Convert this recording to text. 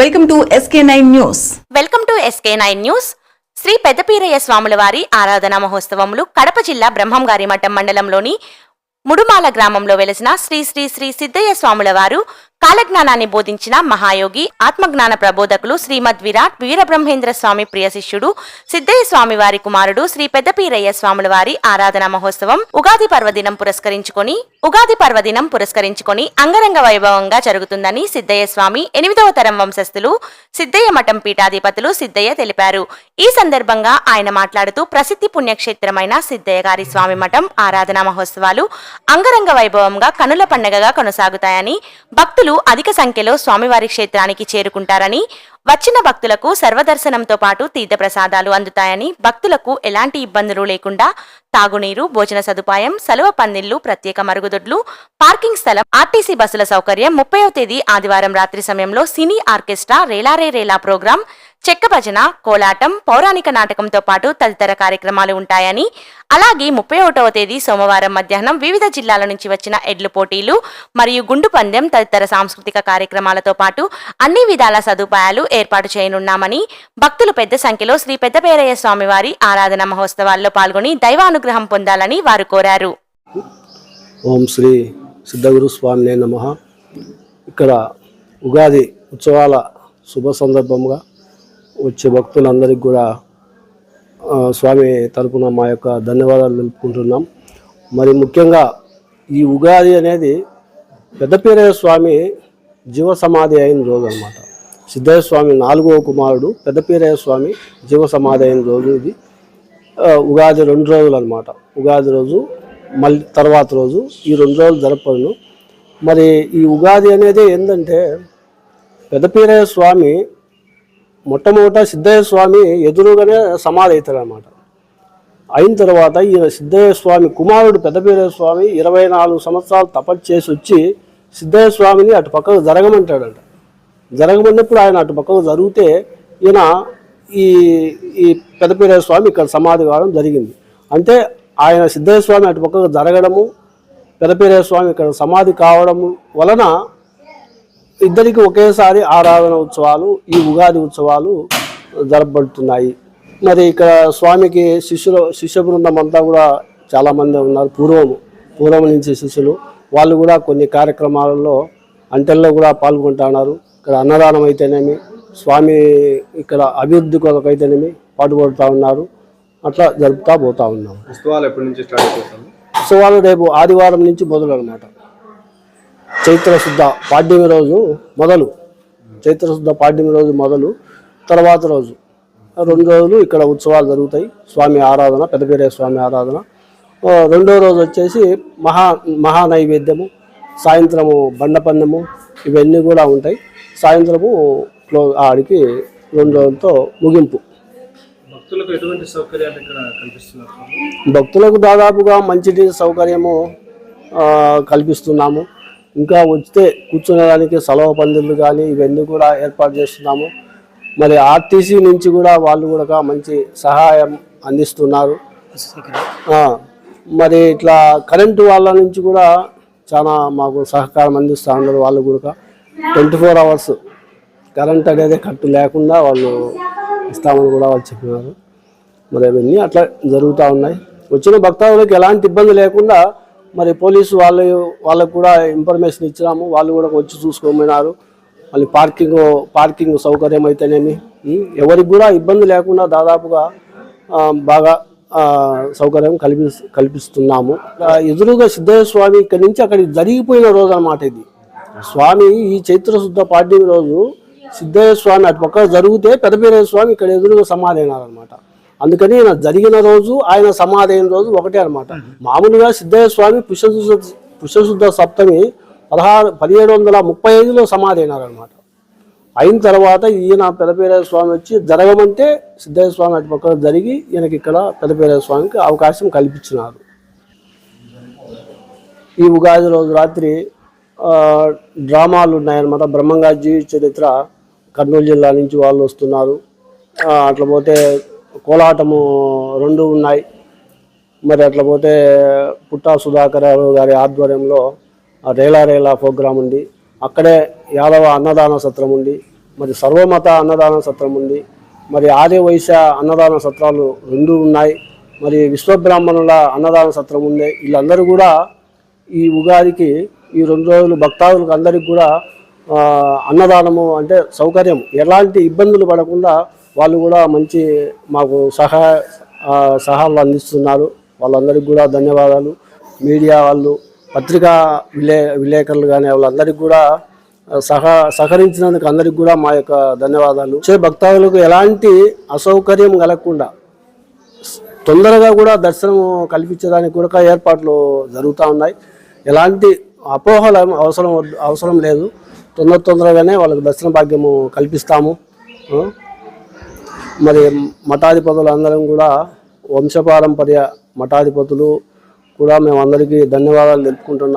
Welcome to SK nine news. Welcome to SK nine news. Shri Peddapeeraiah స్వాముల వారి ఆరాధనా మహోత్సవములు కడప జిల్లా బ్రహ్మంగారి మఠం మండలంలోని ముడుమాల గ్రామంలో వెలసిన శ్రీ శ్రీ శ్రీ సిద్ధయ్య స్వాముల వారు కాలజ్ఞానాన్ని బోధించిన మహాయోగి ఆత్మజ్ఞాన ప్రబోధకులు శ్రీమద్ విరాట్ వీరబ్రహ్మేంద్ర స్వామి ప్రియ శిష్యుడు సిద్ధయ్య స్వామి వారి కుమారుడు శ్రీ పెద్దపీరయ్య స్వాముల వారి ఆరాధన మహోత్సవం ఉగాది పర్వదినం పురస్కరించుకొని ఉగాది పర్వదినం పురస్కరించుకొని అంగరంగ వైభవంగా జరుగుతుందని సిద్ధయ్య స్వామి ఎనిమిదవ తరం వంశస్థులు సిద్ధయ్య మఠం పీఠాధిపతులు సిద్ధయ్య తెలిపారు. ఈ సందర్భంగా ఆయన మాట్లాడుతూ ప్రసిద్ధి పుణ్యక్షేత్రమైన సిద్ధయ్య గారి స్వామి మఠం ఆరాధనా మహోత్సవాలు అంగరంగ వైభవంగా కనుల పండగగా కొనసాగుతాయని భక్తులు అధిక సంఖ్యలో స్వామివారి క్షేత్రానికి చేరుకుంటారని వచ్చిన భక్తులకు సర్వదర్శనంతో పాటు తీర్థప్రసాదాలు అందుతాయని భక్తులకు ఎలాంటి ఇబ్బందులు లేకుండా తాగునీరు భోజన సదుపాయం సెలవు పందిళ్ళు ప్రత్యేక మరుగుదొడ్లు పార్కింగ్ స్థలం ఆర్టీసీ బస్సుల సౌకర్యం ముప్పైవ తేదీ ఆదివారం రాత్రి సమయంలో సినీ ఆర్కెస్ట్రా రేలారే రేలా ప్రోగ్రాం చెక్క భజన కోలాటం పౌరాణిక నాటకంతో పాటు తదితర కార్యక్రమాలు ఉంటాయని అలాగే ముప్పై ఒకటవ తేదీ సోమవారం మధ్యాహ్నం వివిధ జిల్లాల నుంచి వచ్చిన ఎడ్లు పోటీలు మరియు గుండు పందెం తదితర సాంస్కృతిక కార్యక్రమాలతో పాటు అన్ని విధాల సదుపాయాలు ఏర్పాటు చేయనున్నామని భక్తులు పెద్ద సంఖ్యలో శ్రీ పెద్దపేరయ్య స్వామివారి ఆరాధన మహోత్సవాల్లో పాల్గొని దైవానుగ్రహం పొందాలని వారు కోరారు. ఓం శ్రీ సిద్ధగురు స్వామి నమ. ఇక్కడ ఉగాది ఉత్సవాల శుభ సందర్భంగా వచ్చే భక్తులందరికీ కూడా స్వామి తరపున మా యొక్క ధన్యవాదాలు తెలుపుకుంటున్నాం. మరి ముఖ్యంగా ఈ ఉగాది అనేది పెద్దపీరయ్య స్వామి జీవ సమాధి అయిన రోజు అనమాట సిద్ధయ్య స్వామి నాలుగవ కుమారుడు పెద్దపీరయ్య స్వామి జీవ సమాధి అయిన రోజు ఇది. ఉగాది రెండు రోజులు అనమాట ఉగాది రోజు మళ్ళీ తర్వాత రోజు ఈ రెండు రోజులు జరపను మరి ఈ ఉగాది అనేది ఏంటంటే పెద్దపీరయ్య స్వామి మొట్టమొదట సిద్ధయ్య స్వామి ఎదురుగానే సమాధి అవుతాడు అనమాట అయిన తర్వాత ఈ సిద్ధయ్య స్వామి కుమారుడు పెద్దపీర స్వామి ఇరవై నాలుగు సంవత్సరాలు తపస్సు చేసి వచ్చి సిద్ధయ్య స్వామిని అటు పక్కకు జరగమంటాడంట. జరగమన్నప్పుడు ఆయన అటు పక్కకు జరిగితే ఈయన ఈ ఈ పెద్దపీరయ్య స్వామి ఇక్కడ సమాధి కావడం జరిగింది. అంటే ఆయన సిద్ధయ్య స్వామి అటు పక్కకు జరగడము పెద్దపీరయ్య స్వామి ఇక్కడ సమాధి కావడము వలన ఇద్దరికి ఒకేసారి ఆరాధన ఉత్సవాలు ఈ ఉగాది ఉత్సవాలు జరపబడుతున్నాయి. మరి ఇక్కడ స్వామికి శిష్యులు శిష్య బృందం అంతా కూడా చాలామంది ఉన్నారు. పూర్వం పూర్వం నుంచి శిష్యులు. వాళ్ళు కూడా కొన్ని కార్యక్రమాలలో అంటల్లో కూడా పాల్గొంటున్నారు ఇక్కడ అన్నదానం అయితేనేమి స్వామి ఇక్కడ అభివృద్ధి కొరకు అయితేనేమి పాటుపడుతూ ఉన్నారు. అట్లా జరుపుతా పోతా ఉన్నాం. ఉత్సవాలు ఎప్పటి నుంచి స్టార్ట్ ఉత్సవాలు రేపు ఆదివారం నుంచి మొదలు అనమాట చైత్ర శుద్ధ పాడ్యమి రోజు మొదలు. చైత్ర శుద్ధ పాడ్యమి రోజు మొదలు తర్వాత రోజు. రెండు రోజులు ఇక్కడ ఉత్సవాలు జరుగుతాయి. స్వామి ఆరాధన పెద్దపేరే స్వామి ఆరాధన. రెండో రోజు వచ్చేసి మహా మహా నైవేద్యము సాయంత్రము బండపన్నము ఇవన్నీ కూడా ఉంటాయి. సాయంత్రము క్లో ఆడికి రెండు రోజులతో ముగింపు. భక్తులకు ఎటువంటి సౌకర్యాలు ఇక్కడ కల్పిస్తున్నారు? భక్తులకు దాదాపుగా మంచినీటి సౌకర్యము కల్పిస్తున్నాము. ఇంకా ఉంచితే కూర్చునేదానికి సెలవు పందిళ్ళు కానీ ఇవన్నీ కూడా ఏర్పాటు చేస్తున్నాము. మరి ఆర్టీసీ నుంచి కూడా వాళ్ళు కూడా మంచి సహాయం అందిస్తున్నారు. మరి ఇట్లా కరెంటు వాళ్ళ నుంచి కూడా చాలా మాకు సహకారం అందిస్తూ ఉన్నారు వాళ్ళు కూడా ట్వంటీ ఫోర్ అవర్స్ కరెంట్ అనేది కట్టు లేకుండా వాళ్ళు ఇస్తామని కూడా వాళ్ళు చెప్పినారు. మరి అవన్నీ అట్లా జరుగుతూ ఉన్నాయి. వచ్చిన భక్తాదులకు ఎలాంటి ఇబ్బంది లేకుండా మరి పోలీసు వాళ్ళు వాళ్ళకు కూడా ఇన్ఫర్మేషన్ ఇచ్చినాము. వాళ్ళు కూడా వచ్చి చూసుకోమన్నారు. మళ్ళీ పార్కింగ్ పార్కింగ్ సౌకర్యం అయితేనేమి ఎవరికి కూడా ఇబ్బంది లేకుండా దాదాపుగా బాగా సౌకర్యం కల్పి కల్పిస్తున్నాము. ఎదురుగా సిద్ధయ్య స్వామి ఇక్కడి నుంచి అక్కడికి జరిగిపోయిన రోజు అన్నమాట ఇది. స్వామి ఈ చైత్రశుద్ధ రోజు సిద్ధయ్య స్వామి అటు పక్క జరిగితే పెదపీరయ్య స్వామి ఇక్కడ ఎదురుగా సమాధి అయినారనమాట అందుకని ఈయన జరిగిన రోజు ఆయన సమాధి అయిన రోజు ఒకటే అనమాట మామూలుగా సిద్ధయ్య స్వామి పుష్యశుద్ధ పుష్పశుద్ధ సప్తమి పదహారు పదిహేడు వందల ముప్పై ఐదులో సమాధి అయినారనమాట అయిన తర్వాత ఈయన పెదపేరే స్వామి వచ్చి జరగమంటే సిద్ధయ్య స్వామి అటు పక్కన జరిగి ఈయనకి ఇక్కడ పెదపేరే స్వామికి అవకాశం కల్పించినారు. ఈ ఉగాది రోజు రాత్రి డ్రామాలు ఉన్నాయన్నమాట. బ్రహ్మంగా జీవి చరిత్ర కర్నూలు జిల్లా నుంచి వాళ్ళు వస్తున్నారు. అట్లా పోతే కోలాటము రెండు ఉన్నాయి. మరి అట్లా పోతే పుట్టా సుధాకర్ గారి ఆధ్వర్యంలో రేలా రేలా ప్రోగ్రాం ఉంది. అక్కడే యాదవ అన్నదాన సత్రం ఉంది. మరి సర్వమత అన్నదాన సత్రం ఉంది. మరి ఆర్య వైశ్య అన్నదాన సత్రాలు రెండు ఉన్నాయి. మరి విశ్వబ్రాహ్మణుల అన్నదాన సత్రం ఉంది. వీళ్ళందరూ కూడా ఈ ఉగాదికి ఈ రెండు రోజులు భక్తాదులకు అందరికి కూడా అన్నదానము అంటే సౌకర్యం. ఎలాంటి ఇబ్బందులు పడకుండా వాళ్ళు కూడా మంచి మాకు సహాయ ఆ, సహాయాలు అందిస్తున్నారు. వాళ్ళందరికీ కూడా ధన్యవాదాలు. మీడియా వాళ్ళు పత్రికా విలే విలేకరులు కానీ వాళ్ళందరికీ కూడా సహ సహకరించినందుకు అందరికి కూడా మా యొక్క ధన్యవాదాలు. వచ్చే భక్తాదులకు ఎలాంటి అసౌకర్యం కలగకుండా తొందరగా కూడా దర్శనం కల్పించడానికి కూడా ఏర్పాట్లు జరుగుతూ ఉన్నాయి. ఎలాంటి అపోహలు అవసరం అవసరం లేదు. తొందర తొందరగానే వాళ్ళకి దర్శన భాగ్యము కల్పిస్తాము. మరి మఠాధిపతులు అందరం కూడా వంశపారంపర్య మఠాధిపతులు కూడా మేము అందరికీ ధన్యవాదాలు తెలుపుకుంటున్నాం.